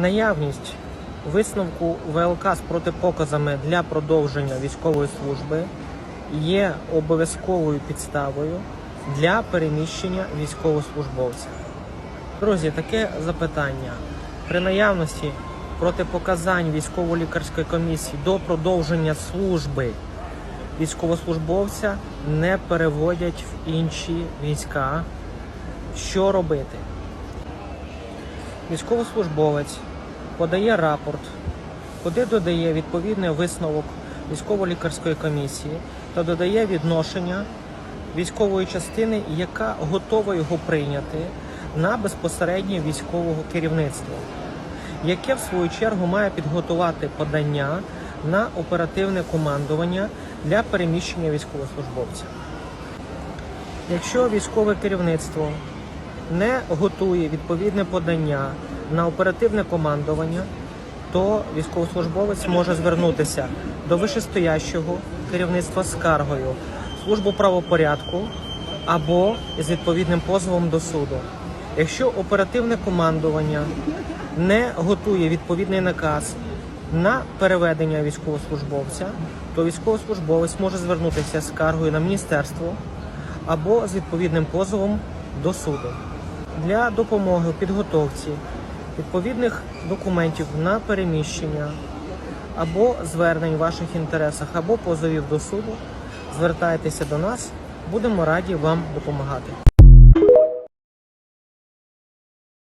Наявність висновку ВЛК з протипоказами для продовження військової служби є обов'язковою підставою для переміщення військовослужбовця. Друзі, таке запитання. При наявності протипоказань військово-лікарської комісії до продовження служби військовослужбовця не переводять в інші війська. Що робити? Військовослужбовець подає рапорт, куди додає відповідний висновок військово-лікарської комісії та додає відношення військової частини, яка готова його прийняти на безпосереднє військового керівництва, яке в свою чергу має підготувати подання на оперативне командування для переміщення військовослужбовця. Якщо військове керівництво не готує відповідне подання на оперативне командування, то військовослужбовець може звернутися до вищестоящого керівництва з скаргою службу правопорядку або з відповідним позовом до суду. Якщо оперативне командування не готує відповідний наказ на переведення військовослужбовця, то військовослужбовець може звернутися з скаргою на міністерство або з відповідним позовом до суду. Для допомоги у підготовці відповідних документів на переміщення або звернень в ваших інтересах, або позовів до суду, звертайтеся до нас, будемо раді вам допомагати.